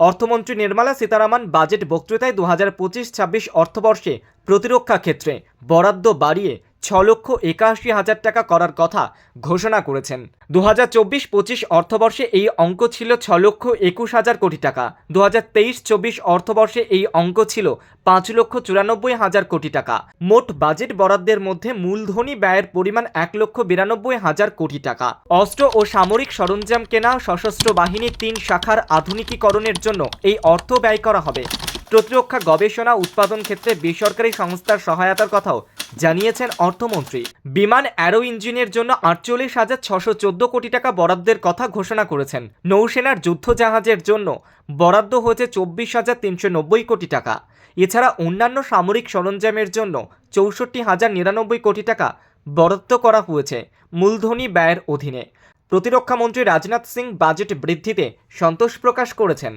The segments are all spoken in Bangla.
অর্থমন্ত্রী নির্মলা সীতারামন বাজেট বক্তৃতায় দু হাজার পঁচিশ ছাব্বিশ অর্থবর্ষে প্রতিরক্ষা ক্ষেত্রে বরাদ্দ বাড়িয়ে ছ লক্ষ একাশি হাজার টাকা করার কথা ঘোষণা করেছেন। দু হাজার চব্বিশ পঁচিশ অর্থবর্ষে এই অঙ্ক ছিল ছ লক্ষ একুশ হাজার কোটি টাকা। দু হাজার তেইশ চব্বিশ অর্থবর্ষে এই অঙ্ক ছিল পাঁচ লক্ষ চুরানব্বই হাজার কোটি টাকা। মোট বাজেট বরাদ্দের মধ্যে মূলধনী ব্যয়ের পরিমাণ এক লক্ষ বিরানব্বই হাজার কোটি টাকা। অস্ত্র ও সামরিক সরঞ্জাম কেনা, সশস্ত্র বাহিনীর তিন শাখার আধুনিকীকরণের জন্য এই অর্থ ব্যয় করা হবে। প্রতিরক্ষা গবেষণা, উৎপাদন ক্ষেত্রে বেসরকারি সংস্থার সহায়তার কথাও জানিয়েছেন অর্থমন্ত্রী। বিমান অ্যারো ইঞ্জিনের জন্য আটচল্লিশ হাজার ছশো চোদ্দ কোটি টাকা বরাদ্দের কথা ঘোষণা করেছেন। নৌসেনার যুদ্ধজাহাজের জন্য বরাদ্দ হয়েছে চব্বিশ হাজার তিনশো নব্বই কোটি টাকা। এছাড়া অন্যান্য সামরিক সরঞ্জামের জন্য চৌষট্টি হাজার নিরানব্বই কোটি টাকা বরাদ্দ করা হয়েছে মূলধনী ব্যয়ের অধীনে। প্রতিরক্ষামন্ত্রী রাজনাথ সিং বাজেট বৃদ্ধিতে সন্তোষ প্রকাশ করেছেন।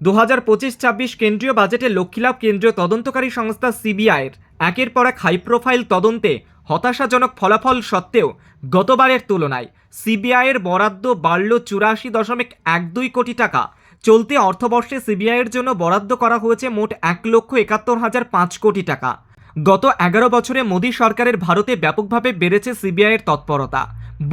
দু হাজার পঁচিশ ছাব্বিশ কেন্দ্রীয় বাজেটে লক্ষ্মীলাভ কেন্দ্রীয় তদন্তকারী সংস্থা সিবিআইয়ের একের পর এক হাই প্রোফাইল তদন্তে হতাশাজনক ফলাফল সত্ত্বেও গতবারের তুলনায় সিবিআইয়ের বরাদ্দ বাড়ল চুরাশি দশমিক এক দুই কোটি টাকা। চলতি অর্থবর্ষে সিবিআইয়ের জন্য বরাদ্দ করা হয়েছে মোট এক লক্ষ একাত্তর হাজার পাঁচ কোটি টাকা। গত এগারো বছরে মোদী সরকারের ভারতে ব্যাপকভাবে বেড়েছে সিবিআইয়ের তৎপরতা।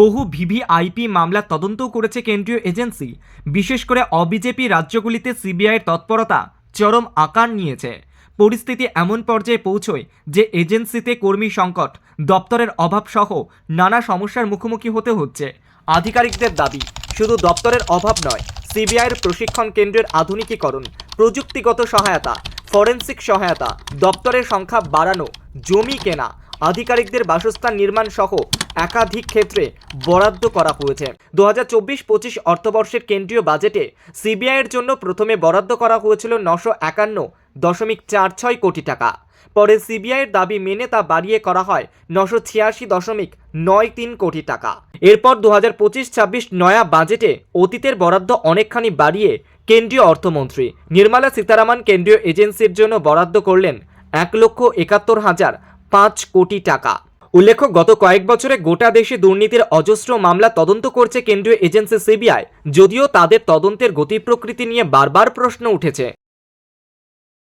বহু ভিভিআইপি মামলা তদন্তও করেছে কেন্দ্রীয় এজেন্সি। বিশেষ করে অবিজেপি রাজ্যগুলিতে সিবিআইয়ের তৎপরতা চরম আকার নিয়েছে। পরিস্থিতি এমন পর্যায়ে পৌঁছয় যে এজেন্সিতে কর্মী সংকট, দপ্তরের অভাব সহ নানা সমস্যার মুখোমুখি হতে হচ্ছে। আধিকারিকদের দাবি, শুধু দপ্তরের অভাব নয় সিবিআইয়ের প্রশিক্ষণ কেন্দ্রের আধুনিকীকরণ, প্রযুক্তিগত সহায়তা ফরেনসিক সহায়তা, দপ্তরের সংখ্যা বাড়ানো, জমি কেনা, আধিকারিকদের বাসস্থান নির্মাণ সহ একাধিক ক্ষেত্রে বরাদ্দ করা হয়েছে। দু হাজার চব্বিশ পঁচিশ অর্থবর্ষের কেন্দ্রীয় বাজেটে সিবিআইয়ের জন্য প্রথমে বরাদ্দ করা হয়েছিল নশো একান্ন দশমিক চার ছয় কোটি টাকা। পরে সিবিআইয়ের দাবি মেনে তা বাড়িয়ে করা হয় নশো ছিয়াশি দশমিক নয় তিন কোটি টাকা। এরপর দু হাজার পঁচিশ ছাব্বিশ নয়া বাজেটে অতীতের বরাদ্দ অনেকখানি বাড়িয়ে কেন্দ্রীয় অর্থমন্ত্রী নির্মলা সীতারামন কেন্দ্রীয় এজেন্সির জন্য বরাদ্দ করলেন এক লক্ষ একাত্তর হাজার পাঁচ কোটি টাকা। উল্লেখ্য, গত কয়েক বছরে গোটা দেশে দুর্নীতির অজস্র মামলা তদন্ত করছে কেন্দ্রীয় এজেন্সি সিবিআই, যদিও তাদের তদন্তের গতি প্রকৃতি নিয়ে বারবার প্রশ্ন উঠেছে।